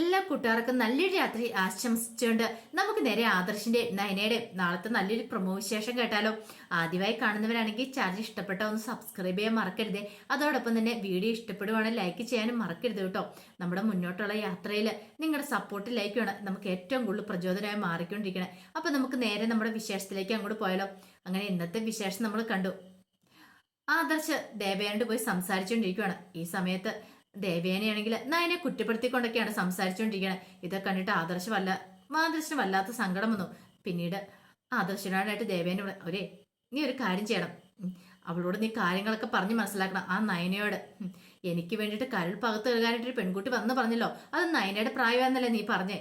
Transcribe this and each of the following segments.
എല്ലാ കൂട്ടുകാർക്കും നല്ലൊരു രാത്രി ആശംസിച്ചുകൊണ്ട് നമുക്ക് നേരെ ആദർശിന്റെ നയനയുടെ നാളത്തെ നല്ലൊരു പ്രമോ വിശേഷം കേട്ടാലോ. ആദ്യമായി കാണുന്നവരാണെങ്കിൽ ചാനൽ ഇഷ്ടപ്പെട്ട ഒന്ന് സബ്സ്ക്രൈബ് ചെയ്യാൻ മറക്കരുത്. അതോടൊപ്പം തന്നെ വീഡിയോ ഇഷ്ടപ്പെടുവാണെങ്കിൽ ലൈക്ക് ചെയ്യാനും മറക്കരുത് കേട്ടോ. നമ്മുടെ മുന്നോട്ടുള്ള യാത്രയിൽ നിങ്ങളുടെ സപ്പോർട്ട് ലൈക്ക് വേണം നമുക്ക് ഏറ്റവും കൂടുതൽ പ്രചോദനമായി മാറിക്കൊണ്ടിരിക്കണം. അപ്പൊ നമുക്ക് നേരെ നമ്മുടെ വിശേഷത്തിലേക്ക് അങ്ങോട്ട് പോയാലോ. അങ്ങനെ ഇന്നത്തെ വിശേഷം നമ്മൾ കണ്ടു. ആദർശ് ദേവയാനോട് പോയി സംസാരിച്ചുകൊണ്ടിരിക്കുകയാണ് ഈ സമയത്ത് ദേവേനയാണെങ്കിൽ നയനെ കുറ്റപ്പെടുത്തിക്കൊണ്ടൊക്കെയാണ് സംസാരിച്ചുകൊണ്ടിരിക്കുന്നത് ഇതൊക്കെ കണ്ടിട്ട് ആദർശം വല്ല ആദർശന് വല്ലാത്ത സങ്കടം വന്നു. പിന്നീട് ആദർശനോടായിട്ട് ദേവേനെ ഒരേ നീ ഒരു കാര്യം ചെയ്യണം. അവളോട് നീ കാര്യങ്ങളൊക്കെ പറഞ്ഞ് മനസ്സിലാക്കണം. ആ നയനയോട്. എനിക്ക് വേണ്ടിയിട്ട് കരൾ പകത്ത് കഴുകാനായിട്ട് ഒരു പെൺകുട്ടി വന്ന് പറഞ്ഞല്ലോ. അത് നയനയുടെ പ്രായമാണെന്നല്ലേ നീ പറഞ്ഞേ?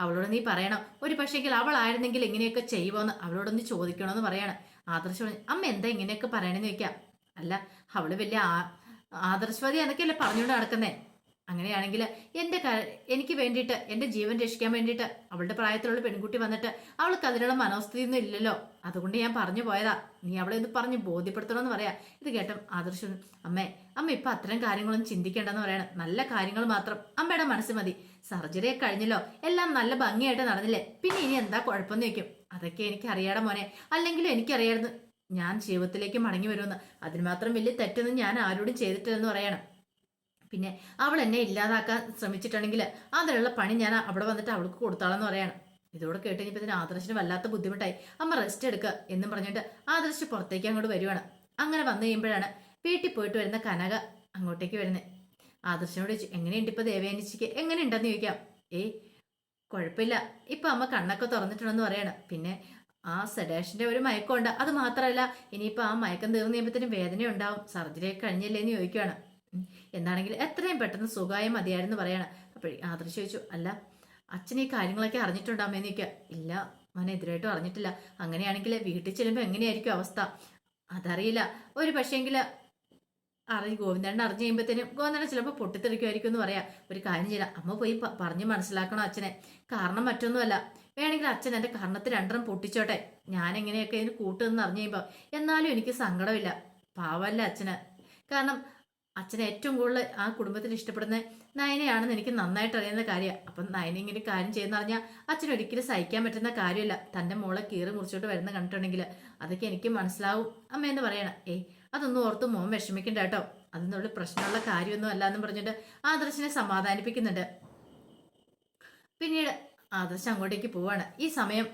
അവളോട് നീ പറയണം. ഒരു പക്ഷേങ്കിൽ അവളായിരുന്നെങ്കിൽ ഇങ്ങനെയൊക്കെ ചെയ്യുമോന്ന് അവളോടൊന്ന് ചോദിക്കണമെന്ന് പറയാണ്. ആദർശ് അമ്മ എന്താ ഇങ്ങനെയൊക്കെ പറയണെന്ന് ചോദിക്കാം. അല്ല അവൾ വലിയ ആ- ആദർശവതി എന്നൊക്കെയല്ലേ പറഞ്ഞുകൊണ്ട് നടക്കുന്നേ? അങ്ങനെയാണെങ്കിൽ എന്റെ എനിക്ക് വേണ്ടിയിട്ട് എന്റെ ജീവൻ രക്ഷിക്കാൻ വേണ്ടിയിട്ട് അവളുടെ പ്രായത്തിലുള്ള പെൺകുട്ടി വന്നിട്ട് അവൾക്ക് അതിനുള്ള മനോസ്ഥിതി ഒന്നും ഇല്ലല്ലോ. അതുകൊണ്ട് ഞാൻ പറഞ്ഞു പോയതാ. നീ അവളെ ഒന്ന് പറഞ്ഞ് ബോധ്യപ്പെടുത്തണമെന്ന് പറയാ. ഇത് കേട്ടോ ആദർശ അമ്മേ അമ്മ ഇപ്പൊ അത്തരം കാര്യങ്ങളൊന്നും ചിന്തിക്കേണ്ടെന്ന് പറയണം. നല്ല കാര്യങ്ങൾ മാത്രം. അമ്മയുടെ മനസ്സ് മതി. സർജറി കഴിഞ്ഞല്ലോ. എല്ലാം നല്ല ഭംഗിയായിട്ട് നടന്നില്ലേ? പിന്നെ ഇനി എന്താ കുഴപ്പമെന്ന് ചോദിക്കും. അതൊക്കെ എനിക്ക് അറിയാടെ മോനെ. അല്ലെങ്കിലും എനിക്കറിയായിരുന്നു. ഞാൻ ജീവിതത്തിലേക്ക് മടങ്ങി വരുമെന്ന്. അതിന് മാത്രം വലിയ തെറ്റൊന്നും ഞാൻ ആരോടും ചെയ്തിട്ടില്ലെന്ന് പറയണം. പിന്നെ അവൾ എന്നെ ഇല്ലാതാക്കാൻ ശ്രമിച്ചിട്ടുണ്ടെങ്കിൽ അതിനുള്ള പണി ഞാൻ അവിടെ വന്നിട്ട് അവൾക്ക് കൊടുത്താളെന്ന് പറയണം. ഇതോടെ കേട്ട് കഴിഞ്ഞപ്പോൾ ആദർശിന് വല്ലാത്ത ബുദ്ധിമുട്ടായി. അമ്മ റെസ്റ്റ് എടുക്കുക എന്നും പറഞ്ഞിട്ട് ആദർശ് പുറത്തേക്ക് അങ്ങോട്ട് വരുവാണ്. അങ്ങനെ വന്നു കഴിയുമ്പോഴാണ് വീട്ടിൽ പോയിട്ട് വരുന്ന കനക അങ്ങോട്ടേക്ക് വരുന്നത് ആദർശനോട് ചോദിച്ചു എങ്ങനെയുണ്ട് ഇപ്പോൾ ദേവേനിച്ചിക്ക് എങ്ങനെയുണ്ടെന്ന് ചോദിക്കാം. ഏയ് കുഴപ്പമില്ല. ഇപ്പം അമ്മ കണ്ണൊക്കെ തുറന്നിട്ടുണ്ടെന്ന് പറയണം. പിന്നെ ആ സെഡേഷന്റെ ഒരു മയക്കമുണ്ട്. അത് മാത്രമല്ല ഇനിയിപ്പോ ആ മയക്കം തീർന്നു കഴിയുമ്പോഴത്തേനും വേദന ഉണ്ടാവും സർജറി ഒക്കെ കഴിഞ്ഞില്ലേ എന്ന് ചോദിക്കുകയാണ് എന്താണെങ്കിൽ എത്രയും പെട്ടെന്ന് സുഖമായി മതിയായിരുന്നു പറയാണ്. അപ്പോഴേ ആദർശ് ചോദിച്ചു അല്ല അച്ഛൻ ഈ കാര്യങ്ങളൊക്കെ അറിഞ്ഞിട്ടുണ്ടാവുമെന്ന് ചോദിക്കുക. ഇല്ല മോനെ എതിരായിട്ടും അറിഞ്ഞിട്ടില്ല അങ്ങനെയാണെങ്കിൽ വീട്ടിൽ ചെല്ലുമ്പോൾ എങ്ങനെയായിരിക്കും അവസ്ഥ? അതറിയില്ല. ഒരു പക്ഷേങ്കിൽ അറിഞ്ഞ് ഗോവിന്ദണ്ണ അറിഞ്ഞു കഴിയുമ്പോഴത്തേനും ഗോവിന്ദണ്ണ ചിലപ്പോൾ പൊട്ടിത്തെറിക്കുമായിരിക്കും എന്ന് പറയാം. ഒരു കാര്യം ചെയ്യാം. അമ്മ പോയി പറഞ്ഞ് മനസ്സിലാക്കണം അച്ഛനെ. കാരണം മറ്റൊന്നുമല്ല. വേണമെങ്കിൽ അച്ഛൻ എന്റെ കർണത്തിൽ രണ്ടെണ്ണം പൊട്ടിച്ചോട്ടെ. ഞാൻ എങ്ങനെയൊക്കെ ഇതിന് കൂട്ടുമെന്ന് അറിഞ്ഞു കഴിയുമ്പോൾ എന്നാലും എനിക്ക് സങ്കടമില്ല. പാവല്ല അച്ഛന്. കാരണം അച്ഛനെ ഏറ്റവും കൂടുതൽ ആ കുടുംബത്തിൽ ഇഷ്ടപ്പെടുന്ന നയനയാണെന്ന് എനിക്ക് നന്നായിട്ട് അറിയുന്ന കാര്യമാണ് അപ്പം നയന ഇങ്ങനെ കാര്യം ചെയ്യുന്ന അറിഞ്ഞാൽ അച്ഛൻ ഒരിക്കലും സഹിക്കാൻ പറ്റുന്ന കാര്യമില്ല. തന്റെ മോളെ കീറി മുറിച്ചോട്ട് വരുന്ന കണ്ടിട്ടുണ്ടെങ്കിൽ അതൊക്കെ എനിക്ക് മനസ്സിലാവും. എന്ന് പറയണം ഏയ് അതൊന്നും ഓർത്ത് മോൻ വിഷമിക്കണ്ട കേട്ടോ. അതൊന്നുള്ള പ്രശ്നമുള്ള കാര്യമൊന്നും അല്ല എന്ന് പറഞ്ഞിട്ട് ആദർശിനെ സമാധാനിപ്പിക്കുന്നുണ്ട്. പിന്നീട് ആദർശ് അങ്ങോട്ടേക്ക് പോവാണ്. ഈ സമയം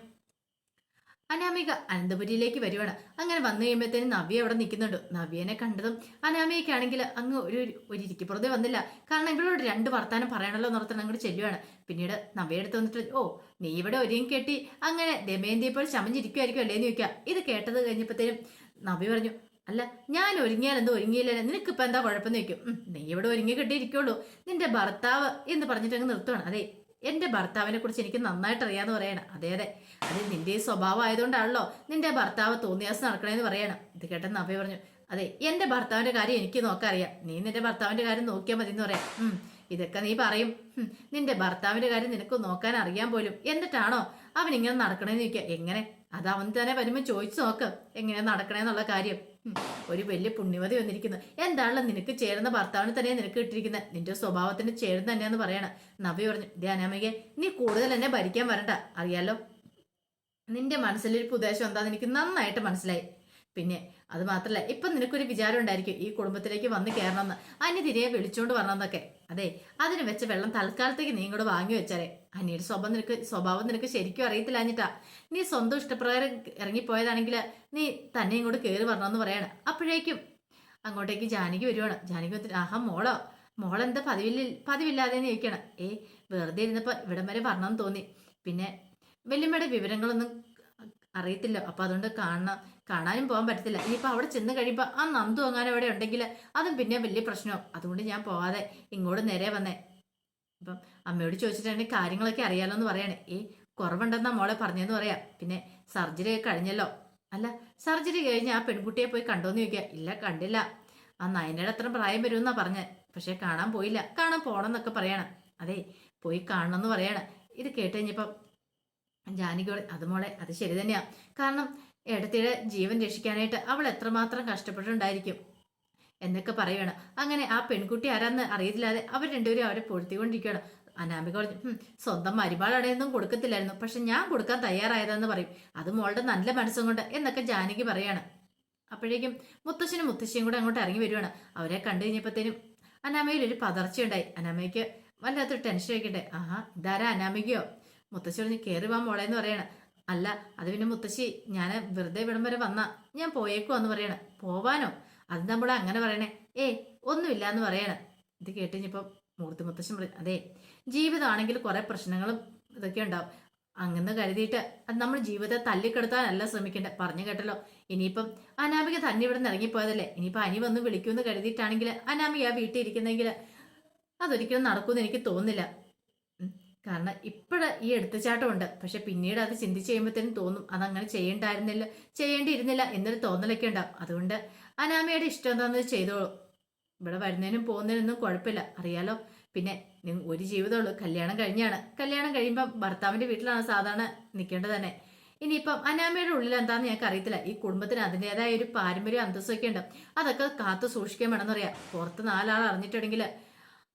അനാമിക അനന്തപുരിയിലേക്ക് വരുവാണ്. അങ്ങനെ വന്നു കഴിയുമ്പോഴത്തേനും നവ്യ അവിടെ നിൽക്കുന്നുണ്ട്. നവ്യനെ കണ്ടതും അനാമികയ്ക്കാണെങ്കിൽ അങ്ങ് ഒരു ഒരു ഇരിക്കപ്പുറത്തെ വന്നില്ല. കാരണം ഇവളോട് രണ്ട് വർത്താനം പറയണല്ലോ എന്നോർത്ത് അങ്ങോട്ട് ചെല്ലുവാണ്. പിന്നീട് നവ്യ എടുത്ത് വന്നിട്ട് ഓ നീ ഇവിടെ ഒരുങ്ങി കെട്ടി അങ്ങനെ ദമയന്തിയപ്പോൾ ചമഞ്ഞിരിക്കുമായിരിക്കും അല്ലേ? എന്ന് ചോദിക്കുക. ഇത് കേട്ടത് കഴിഞ്ഞപ്പോഴത്തേനും നവ്യ പറഞ്ഞു അല്ല ഞാൻ ഒരുങ്ങിയാൽ എന്തോ നിനക്ക് ഇപ്പം എന്താ കുഴപ്പമെന്ന് ചോദിക്കും. നീ ഇവിടെ ഒരുങ്ങി കെട്ടിയിരിക്കുള്ളൂ. നിന്റെ ഭർത്താവ് എന്ന് പറഞ്ഞിട്ട് അങ്ങ് നിർത്തുവാണ്. അതെ എന്റെ ഭർത്താവിനെ കുറിച്ച് എനിക്ക് നന്നായിട്ട് അറിയാന്ന് പറയണം. അതെ അതെ. അത് നിന്റെ ഈ സ്വഭാവം ആയതുകൊണ്ടാണല്ലോ നിന്റെ ഭർത്താവ് തോന്നിയാസം നടക്കണേന്ന് പറയണം. ഇത് കേട്ടെന്ന് അഭയ പറഞ്ഞു അതെ എന്റെ ഭർത്താവിന്റെ കാര്യം എനിക്ക് നോക്കാൻ അറിയാം. നീ നിന്റെ ഭർത്താവിന്റെ കാര്യം നോക്കിയാൽ മതി എന്ന് പറയാം ഇതൊക്കെ നീ പറയും. നിന്റെ ഭർത്താവിന്റെ കാര്യം നിനക്ക് നോക്കാൻ അറിയാൻ പോലും. എന്നിട്ടാണോ അവൻ ഇങ്ങനെ നടക്കണേന്ന് ചോദിക്കുക? എങ്ങനെ? അത് അവൻ തന്നെ വരുമ്പോൾ ചോദിച്ചു നോക്ക്. എങ്ങനെ നടക്കണേന്നുള്ള കാര്യം. ഒരു വലിയ പുണ്യമതി വന്നിരിക്കുന്നു. എന്താണല്ലോ നിനക്ക് ചേരുന്ന ഭർത്താവിന് തന്നെ നിനക്ക് ഇട്ടിരിക്കുന്നത് നിന്റെ സ്വഭാവത്തിന് ചേരുന്ന തന്നെയാന്ന് പറയണം. നവി പറഞ്ഞു ധ്യാനാമികെ നീ കൂടുതൽ എന്നെ ഭരിക്കാൻ വരണ്ട. അറിയാലോ? നിന്റെ മനസ്സിലൊരു ഉദ്ദേശം എന്താന്ന് എനിക്ക് നന്നായിട്ട് മനസ്സിലായി. പിന്നെ അത് മാത്രല്ല ഇപ്പൊ നിനക്കൊരു വിചാരം ഉണ്ടായിരിക്കും ഈ കുടുംബത്തിലേക്ക് വന്ന് കയറണമെന്ന്. അന്യ തിരികെ വിളിച്ചോണ്ട് വരണമെന്നൊക്കെ. അതെ അതിന് വെച്ച വെള്ളം തൽക്കാലത്തേക്ക് നീ ഇങ്ങോട്ട് വാങ്ങി വെച്ചാലേ അന്യയുടെ സ്വഭാവം നിനക്ക് സ്വഭാവം നിനക്ക് ശരിക്കും അറിയത്തില്ല അഞ്ഞിട്ടാ നീ സ്വന്തം ഇഷ്ടപ്രകാരം ഇറങ്ങിപ്പോയതാണെങ്കിൽ നീ തന്നെ ഇങ്ങോട്ട് കയറി വരണമെന്ന് പറയാണ്. അപ്പോഴേക്കും അങ്ങോട്ടേക്ക് ജാനകി വരുവാണ്. ജാനകി വന്നിട്ട് ആഹാ മോളോ മോളെന്താ പതിവില്ല പതിവില്ലാതെ ചോദിക്കണം. ഏ വെറുതെ ഇരുന്നപ്പോ ഇവിടം വരെ വരണമെന്ന് തോന്നി. പിന്നെ വല്യമ്മയുടെ വിവരങ്ങളൊന്നും അറിയത്തില്ല. അപ്പൊ അതുകൊണ്ട് കാണാൻ കാണാനും പോകാൻ പറ്റത്തില്ല. ഇനിയിപ്പോൾ അവിടെ ചെന്ന് കഴിയുമ്പോൾ ആ നന്ദു അങ്ങനെ അവിടെ ഉണ്ടെങ്കിൽ അതും പിന്നെ വലിയ പ്രശ്നമാവും അതുകൊണ്ട് ഞാൻ പോവാതെ ഇങ്ങോട്ട് നേരെ വന്നേ. അപ്പം അമ്മയോട് ചോദിച്ചിട്ടാണെങ്കിൽ കാര്യങ്ങളൊക്കെ അറിയാലോ എന്ന് പറയണേ. ഏ കുറവുണ്ടെന്നാ മോളെ പറഞ്ഞതെന്ന് പറയാം. പിന്നെ സർജറി കഴിഞ്ഞല്ലോ? അല്ല സർജറി കഴിഞ്ഞ് ആ പെൺകുട്ടിയെ പോയി കണ്ടോന്ന് ചോദിക്കുക ഇല്ല കണ്ടില്ല. ആ നയനയുടെ അത്ര പ്രായം വരുമെന്നാ പറഞ്ഞത് പക്ഷെ കാണാൻ പോയില്ല. കാണാൻ പോകണം എന്നൊക്കെ പറയണം. അതെ പോയി കാണണം എന്ന് പറയണം. ഇത് കേട്ട് കഴിഞ്ഞപ്പം ജാനകിയോട് അത് മോളെ അത് ശരി തന്നെയാ. കാരണം ഇടത്തിയുടെ ജീവൻ രക്ഷിക്കാനായിട്ട് അവൾ എത്രമാത്രം കഷ്ടപ്പെട്ടിട്ടുണ്ടായിരിക്കും? എന്നൊക്കെ പറയുകയാണ് അങ്ങനെ ആ പെൺകുട്ടി ആരാന്ന് അറിയത്തില്ലാതെ അവർ രണ്ടുപേരും അവരെ പൊഴുത്തിക്കൊണ്ടിരിക്കുകയാണ് അനാമിക പറഞ്ഞു "ഹും, സ്വന്തം മരുമാളാണെന്നും കൊടുക്കത്തില്ലായിരുന്നു. പക്ഷെ ഞാൻ കൊടുക്കാൻ തയ്യാറായതെന്ന് പറയും. അത് മോളുടെ നല്ല മനസ്സും കൊണ്ട് എന്നൊക്കെ ജാനകി പറയാണ് അപ്പോഴേക്കും മുത്തശ്ശനും മുത്തശ്ശിയും കൂടെ അങ്ങോട്ട് ഇറങ്ങി വരുവാണ്. അവരെ കണ്ടു കഴിഞ്ഞപ്പോഴത്തേനും അനാമയിൽ ഒരു പതർച്ചയുണ്ടായി. അനാമയ്ക്ക് വല്ലാത്തൊരു ടെൻഷൻ ആയിക്കട്ടെ ആഹാ ഇതാരാ അനാമികയോ? മുത്തശ്ശി പറഞ്ഞ് കയറി വാ മോളെ എന്ന് പറയണ. അല്ല അത് പിന്നെ മുത്തശ്ശി ഞാൻ വെറുതെ ഇവിടം വരെ വന്ന ഞാൻ പോയേക്കോ പോയേക്കുവാന്ന് പറയണേ. പോവാനോ? അത് നമ്മൾ അങ്ങനെ പറയണേ. ഏ ഒന്നുമില്ല എന്ന് പറയണേ. ഇത് കേട്ട് കഴിഞ്ഞപ്പം മൂർത്തി മുത്തശ്ശൻ പറയും അതെ ജീവിതമാണെങ്കിൽ കുറെ പ്രശ്നങ്ങളും ഇതൊക്കെ ഉണ്ടാവും. അങ്ങനെ കരുതിയിട്ട് അത് നമ്മൾ ജീവിതത്തെ തല്ലിക്കെടുത്താനല്ല ശ്രമിക്കേണ്ടത് പറഞ്ഞു കേട്ടല്ലോ. ഇനിയിപ്പം അനാമിക തന്നെ ഇവിടെ നിന്ന് ഇറങ്ങിപ്പോയതല്ലേ? ഇനിയിപ്പം അനി വന്ന് വിളിക്കുമെന്ന് കരുതിയിട്ടാണെങ്കിൽ അനാമിക വീട്ടിൽ ഇരിക്കുന്നെങ്കിൽ അതൊരിക്കലും നടക്കുമെന്ന് എനിക്ക് തോന്നുന്നില്ല. കാരണം ഇപ്പോഴ ഈ എടുത്തുചാട്ടമുണ്ട്. പക്ഷെ പിന്നീട് അത് ചിന്തിച്ച് കഴിയുമ്പോഴത്തേനും തോന്നും അതങ്ങനെ ചെയ്യണ്ടായിരുന്നില്ല ചെയ്യേണ്ടിയിരുന്നില്ല എന്നൊരു തോന്നലൊക്കെ ഉണ്ടാവും. അതുകൊണ്ട് അനാമയുടെ ഇഷ്ടം എന്താണെന്ന് ചെയ്തോളൂ. ഇവിടെ വരുന്നതിനും പോകുന്നതിനൊന്നും കുഴപ്പമില്ല. അറിയാലോ? പിന്നെ ഒരു ജീവിതമുള്ളൂ കല്യാണം കഴിഞ്ഞാണ്. കല്യാണം കഴിയുമ്പോൾ ഭർത്താവിന്റെ വീട്ടിലാണ് സാധാരണ നിൽക്കേണ്ടത് തന്നെ. ഇനിയിപ്പം അനാമയുടെ ഉള്ളിൽ എന്താണെന്ന് ഞങ്ങൾക്ക് അറിയത്തില്ല. ഈ കുടുംബത്തിന് അതിന്റെതായ ഒരു പാരമ്പര്യം അന്തസ്സൊക്കെ ഉണ്ട്. അതൊക്കെ കാത്തു സൂക്ഷിക്കാൻ വേണമെന്നറിയാം. പുറത്ത് നാലാൾ അറിഞ്ഞിട്ടുണ്ടെങ്കിൽ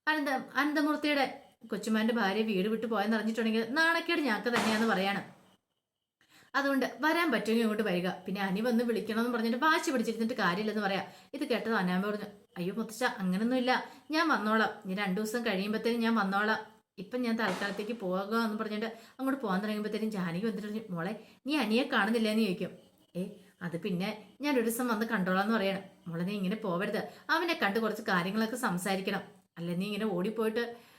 അനന്ത അനന്തമൂർത്തിയുടെ കൊച്ചുമാന്റെ ഭാര്യ വീട് വിട്ടു പോയെന്ന് അറിഞ്ഞിട്ടുണ്ടെങ്കിൽ നാണക്കേട് ഞങ്ങൾക്ക് തന്നെയാന്ന് പറയാണ്. അതുകൊണ്ട് വരാൻ പറ്റുമെങ്കിൽ ഇങ്ങോട്ട് വരിക. പിന്നെ അനി വന്ന് വിളിക്കണമെന്ന് പറഞ്ഞിട്ട് വാശി പിടിച്ചിരുന്നിട്ട് കാര്യമില്ലെന്ന് പറയാം. ഇത് കേട്ടത് അനാമ പറഞ്ഞു അയ്യോ മുത്തച്ഛ അങ്ങനൊന്നുമില്ല. ഞാൻ വന്നോളാം. ഇനി രണ്ടു ദിവസം കഴിയുമ്പോഴത്തേനും ഞാൻ വന്നോളാം. ഇപ്പം ഞാൻ തൽക്കാലത്തേക്ക് പോകുക എന്ന് പറഞ്ഞിട്ട് അങ്ങോട്ട് പോകാൻ തുടങ്ങുമ്പോഴത്തേനും ജാനകി വന്നിട്ട് മോളെ നീ അനിയെ കാണുന്നില്ല എന്ന് ചോദിക്കും. ഏ അത് പിന്നെ ഞാൻ ഒരു ദിവസം വന്ന് കണ്ടോളാം എന്ന് പറയണം. മോളെ നീ ഇങ്ങനെ പോവരുത്. അവനെ കണ്ട് കുറച്ച് കാര്യങ്ങളൊക്കെ സംസാരിക്കണം. അല്ല നീ ഇങ്ങനെ ഓടിപ്പോയിട്ട്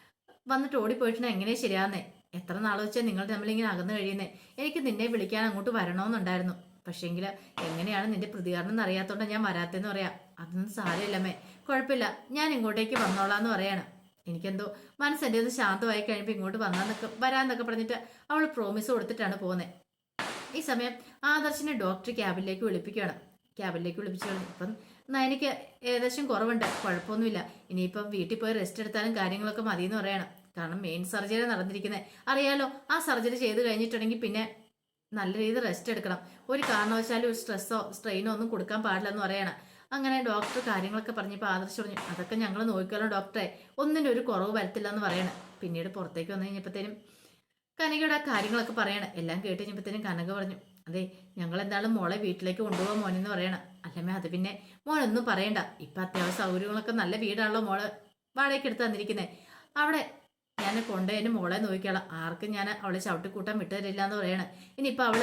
വന്നിട്ട് ഓടിപ്പോയിട്ടാണ് എങ്ങനെ ശരിയാന്നേ എത്ര നാൾ വെച്ചാൽ നിങ്ങൾ തമ്മിലിങ്ങനെ അകന്നു കഴിയുന്നേ? എനിക്ക് നിന്നെ വിളിക്കാൻ അങ്ങോട്ട് വരണമെന്നുണ്ടായിരുന്നു. പക്ഷേങ്കിൽ എങ്ങനെയാണ് നിന്റെ പ്രതികരണം എന്നറിയാത്തോണ്ട് ഞാൻ വരാത്തെന്ന് പറയാം. അതൊന്നും സാരമില്ലമ്മേ. കുഴപ്പമില്ല. ഞാൻ ഇങ്ങോട്ടേക്ക് വന്നോളാന്ന് പറയാണ്. എനിക്കെന്തോ മനസ്സെന്റെ ഒന്ന് ശാന്തമായി കഴിയുമ്പോൾ ഇങ്ങോട്ട് വന്നാന്നൊക്കെ വരാന്നൊക്കെ പറഞ്ഞിട്ട് അവൾ പ്രോമിസ് കൊടുത്തിട്ടാണ് പോകുന്നത് ഈ സമയം ആദർശിനെ ഡോക്ടർ ക്യാബിലേക്ക് വിളിപ്പിക്കുകയാണ്. ക്യാബിലേക്ക് വിളിപ്പിച്ചു പറഞ്ഞു ഇപ്പം എനിക്ക് ഏകദേശം കുറവുണ്ട്. കുഴപ്പമൊന്നുമില്ല. ഇനിയിപ്പം വീട്ടിൽ പോയി റെസ്റ്റ് എടുത്താലും കാര്യങ്ങളൊക്കെ മതി എന്ന് പറയണം. കാരണം മെയിൻ സർജറി നടന്നിരിക്കുന്നത് അറിയാലോ ആ സർജറി ചെയ്ത് കഴിഞ്ഞിട്ടുണ്ടെങ്കിൽ പിന്നെ നല്ല രീതിയിൽ റെസ്റ്റ് എടുക്കണം. ഒരു കാരണവശാലും ഒരു സ്ട്രെസ്സോ സ്ട്രെയിനോ ഒന്നും കൊടുക്കാൻ പാടില്ലെന്ന് പറയണം. അങ്ങനെ ഡോക്ടർ കാര്യങ്ങളൊക്കെ പറഞ്ഞപ്പോൾ ആദർശ് പറഞ്ഞു അതൊക്കെ ഞങ്ങൾ നോക്കിയാലോ ഡോക്ടറെ ഒന്നിന്റെ ഒരു കുറവ് വരത്തില്ല എന്ന് പറയണം. പിന്നീട് പുറത്തേക്ക് വന്നു കഴിഞ്ഞപ്പോഴത്തേനും കനകയുടെ ആ കാര്യങ്ങളൊക്കെ പറയണം. എല്ലാം കേട്ട് കഴിഞ്ഞപ്പോഴത്തേനും കനക പറഞ്ഞു അതെ ഞങ്ങൾ എന്തായാലും മോളെ വീട്ടിലേക്ക് കൊണ്ടുപോകാൻ മോനെന്ന് പറയണം. അല്ലമ്മേ അത് പിന്നെ മോനൊന്നും പറയണ്ട. ഇപ്പൊ അത്യാവശ്യ സൗകര്യങ്ങളൊക്കെ നല്ല വീടാണല്ലോ മോൾ. വാടകയ്ക്ക് എടുത്ത് തന്നിരിക്കുന്നത് അവിടെ ഞാൻ കൊണ്ടുപോയി മോളെ നോക്കിക്കോളാം ആർക്കും ഞാൻ അവളെ ചവിട്ടിക്കൂട്ടാൻ വിട്ടുതരില്ല എന്ന് പറയണം. ഇനിയിപ്പോൾ അവൾ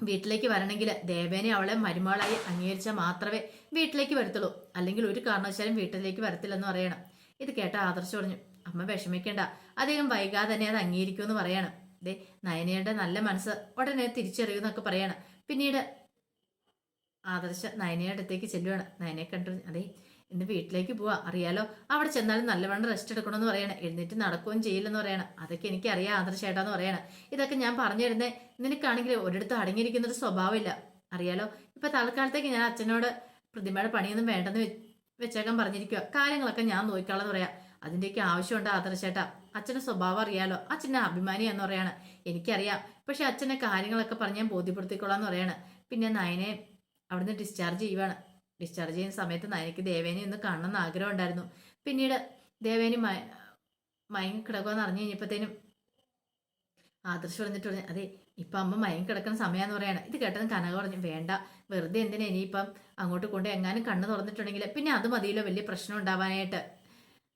വീട്ടിലേക്ക് വരണമെങ്കിൽ ദേവേനെ അവളെ മരുമകളായി അംഗീകരിച്ചാൽ മാത്രമേ വീട്ടിലേക്ക് വരത്തുള്ളൂ. അല്ലെങ്കിൽ ഒരു കാരണവശാലും വീട്ടിലേക്ക് വരത്തില്ലെന്ന് പറയണം. ഇത് കേട്ട ആദർശ് പറഞ്ഞു അമ്മ വിഷമിക്കേണ്ട. അദ്ദേഹം വൈകാതെ തന്നെ അത് അംഗീകരിക്കുമെന്ന് പറയണം. ദേ നയനയുടെ നല്ല മനസ്സ് ഉടനെ തിരിച്ചറിയുമെന്നൊക്കെ പറയണം. പിന്നീട് ആദർശ നയനയുടെ അടുത്തേക്ക് ചെല്ലുവാണ്. നയനയെ കണ്ടു അതെ ഇന്ന് വീട്ടിലേക്ക് പോവാ. അറിയാലോ അവിടെ ചെന്നാലും നല്ലവണ്ണം റെസ്റ്റ് എടുക്കണമെന്ന് പറയണം. എഴുന്നേറ്റ് നടക്കുകയും ചെയ്യില്ലെന്ന് പറയണം. അതൊക്കെ എനിക്ക് അറിയാം എനിക്കറിയാം ആദർശേട്ടാന്ന് പറയണം. ഇതൊക്കെ ഞാൻ പറഞ്ഞു തരുന്നേ നിനക്കാണെങ്കിൽ ഒരിടത്ത് അടങ്ങിയിരിക്കുന്ന ഒരു സ്വഭാവമില്ല. അറിയാലോ ഇപ്പൊ തൽക്കാലത്തേക്ക് ഞാൻ അച്ഛനോട് പ്രതിമയുടെ പണിയൊന്നും വേണ്ടെന്ന് വെച്ചേക്കാൻ പറഞ്ഞിരിക്കുക കാര്യങ്ങളൊക്കെ ഞാൻ നോക്കിക്കാളെന്ന് പറയാം. അതിന്റെയൊക്കെ ആവശ്യമുണ്ട് ആദർശേട്ടാ അച്ഛന്റെ സ്വഭാവം അറിയാലോ അച്ഛന്റെ അഭിമാനിയാന്ന് പറയാണ്. എനിക്കറിയാം പക്ഷെ അച്ഛനെ കാര്യങ്ങളൊക്കെ പറഞ്ഞ് ഞാൻ ബോധ്യപ്പെടുത്തിക്കൊള്ളാന്ന് പറയാണ്. പിന്നെ നയനെ അവിടുന്ന് ഡിസ്ചാർജ് ചെയ്യുവാണ്. ഡിസ്ചാർജ് ചെയ്യുന്ന സമയത്ത് നയനയ്ക്ക് ദേവേനെ ഒന്ന് കാണണം എന്ന് ആഗ്രഹം ഉണ്ടായിരുന്നു. പിന്നീട് ദേവേനി മയ മയങ്ങി കിടക്കുമെന്ന് അറിഞ്ഞു കഴിഞ്ഞപ്പോഴത്തേനും ആദർശ് പറഞ്ഞിട്ട് പറഞ്ഞു അതെ ഇപ്പം അമ്മ മയങ്ങി കിടക്കുന്ന സമയമെന്ന് പറയാണ്. ഇത് കേട്ടത് കനക പറഞ്ഞു വേണ്ട വെറുതെ എന്തിനാ ഇനിയിപ്പം അങ്ങോട്ട് കൊണ്ട് എങ്ങാനും കണ്ണ് തുറന്നിട്ടുണ്ടെങ്കിൽ പിന്നെ അത് മതിയല്ലോ വലിയ പ്രശ്നം ഉണ്ടാവാനായിട്ട്.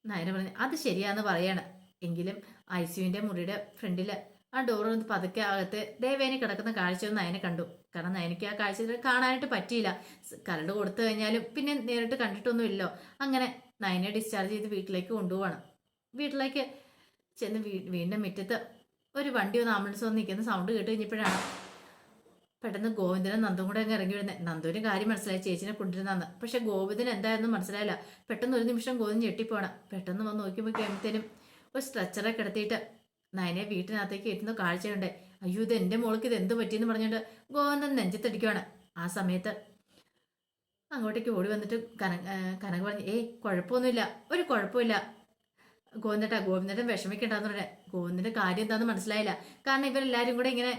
നയന പറഞ്ഞു അത് ശരിയാന്ന് പറയാണ്. എങ്കിലും ഐ സിയുവിന്റെ മുറിയുടെ ഫ്രണ്ടിൽ ആ ഡോർ ഒന്ന് പതുക്കെ അകത്ത് ദേവേനി കിടക്കുന്ന കാഴ്ചയൊന്നും നയനെ കണ്ടു. കാരണം എനിക്ക് ആ കാഴ്ച കാണാനായിട്ട് പറ്റിയില്ല. കരട് കൊടുത്തു കഴിഞ്ഞാലും പിന്നെ നേരിട്ട് കണ്ടിട്ടൊന്നുമില്ലല്ലോ അങ്ങനെ നയനെ ഡിസ്ചാർജ് ചെയ്ത് വീട്ടിലേക്ക് കൊണ്ടുപോകണം വീട്ടിലേക്ക് ചെന്ന് വീ- വീടിന്റെ മുറ്റത്ത് ഒരു വണ്ടി ഒന്ന് ആംബുലൻസ് വന്ന് നിൽക്കുന്ന സൗണ്ട് കേട്ട് കഴിഞ്ഞപ്പോഴാണ് പെട്ടെന്ന് ഗോവിന്ദനും നന്ദും കൂടെ അങ്ങ് ഇറങ്ങി വരുന്നത്. നന്ദുവിന് കാര്യം മനസ്സിലായി ചേച്ചിനെ കൊണ്ടിരുന്നാന്ന് പക്ഷെ ഗോവിന്ദൻ എന്തായിരുന്നു മനസ്സിലായില്ല. പെട്ടെന്ന് ഒരു നിമിഷം ഗോവിന്ദൻ ഞെട്ടിപ്പോണം പെട്ടെന്ന് വന്ന് നോക്കിയപ്പോൾ കഴിയുമ്പോഴത്തേനും ഒരു സ്ട്രെച്ചറെ കിടത്തിയിട്ട് നയനെ വീട്ടിനകത്തേക്ക് എത്തുന്ന കാഴ്ചയുണ്ട്. അയ്യോ ഇത് എന്റെ മോൾക്ക് ഇത് എന്ത് പറ്റിയെന്ന് പറഞ്ഞുകൊണ്ട് ഗോവന്ദൻ നെഞ്ചത്തടിക്കുവാണ്. ആ സമയത്ത് അങ്ങോട്ടേക്ക് ഓടി വന്നിട്ട് കന കനക പറഞ്ഞു ഏയ് കുഴപ്പമൊന്നുമില്ല ഒരു കുഴപ്പമില്ല. ഗോവിന്ദട്ടാ ഗോവിന്ദട്ടൻ വിഷമിക്കണ്ടെന്ന് പറഞ്ഞ. ഗോവിന്ദന്റെ കാര്യം എന്താണെന്ന് മനസ്സിലായില്ല. കാരണം ഇവരെല്ലാവരും കൂടെ ഇങ്ങനെ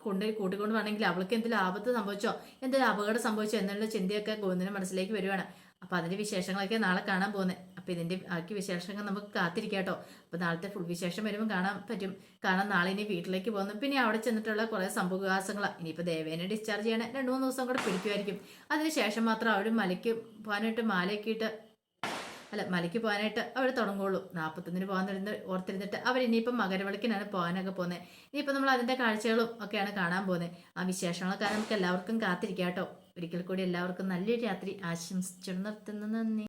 കൊണ്ടുപോയി കൂട്ടിക്കൊണ്ട് വേണമെങ്കിൽ അവൾക്ക് എന്തെങ്കിലും ആപത്ത് സംഭവിച്ചോ എന്തെങ്കിലും അപകടം സംഭവിച്ചോ എന്നുള്ള ചിന്തയൊക്കെ ഗോവിന്ദന്റെ മനസ്സിലേക്ക് വരുവാണ്. അപ്പൊ അതിന്റെ വിശേഷങ്ങളൊക്കെ നാളെ കാണാൻ പോകുന്നത് അപ്പൊ ഇതിന്റെ ബാക്കി വിശേഷങ്ങൾ നമുക്ക് കാത്തിരിക്കാം കേട്ടോ അപ്പൊ നാളത്തെ ഫുൾ വിശേഷം വരുമ്പോൾ കാണാൻ പറ്റും. കാരണം നാളെ ഇനി വീട്ടിലേക്ക് പോകുന്നു. പിന്നെ അവിടെ ചെന്നിട്ടുള്ള കുറെ സംഭവവികാസങ്ങളാണ് ഇനിയിപ്പോൾ ദേവേനെ ഡിസ്ചാർജ് ചെയ്യണേ രണ്ട് മൂന്ന് ദിവസം കൂടെ പിടിക്കുമായിരിക്കും അതിനുശേഷം മാത്രം അവർ മലയ്ക്ക് പോകാനായിട്ട് മാലയൊക്കെ ഇട്ട് അല്ല മലയ്ക്ക് പോകാനായിട്ട് അവർ തുടങ്ങുള്ളൂ. നാൽപ്പത്തൊന്നിന് പോകാൻ ഓർത്തിരുന്നിട്ട് അവർ ഇനിയിപ്പം മകരവിളക്കിനാണ് പോകാനൊക്കെ പോകുന്നത് ഇനിയിപ്പോൾ നമ്മൾ അതിന്റെ കാഴ്ചകളും ഒക്കെയാണ് കാണാൻ പോകുന്നത് ആ വിശേഷങ്ങളൊക്കെ നമുക്ക് എല്ലാവർക്കും കാത്തിരിക്കാം കേട്ടോ ഒരിക്കൽ കൂടി എല്ലാവർക്കും നല്ലൊരു രാത്രി ആശംസിച്ചു നിർത്തുന്നു. നന്ദി.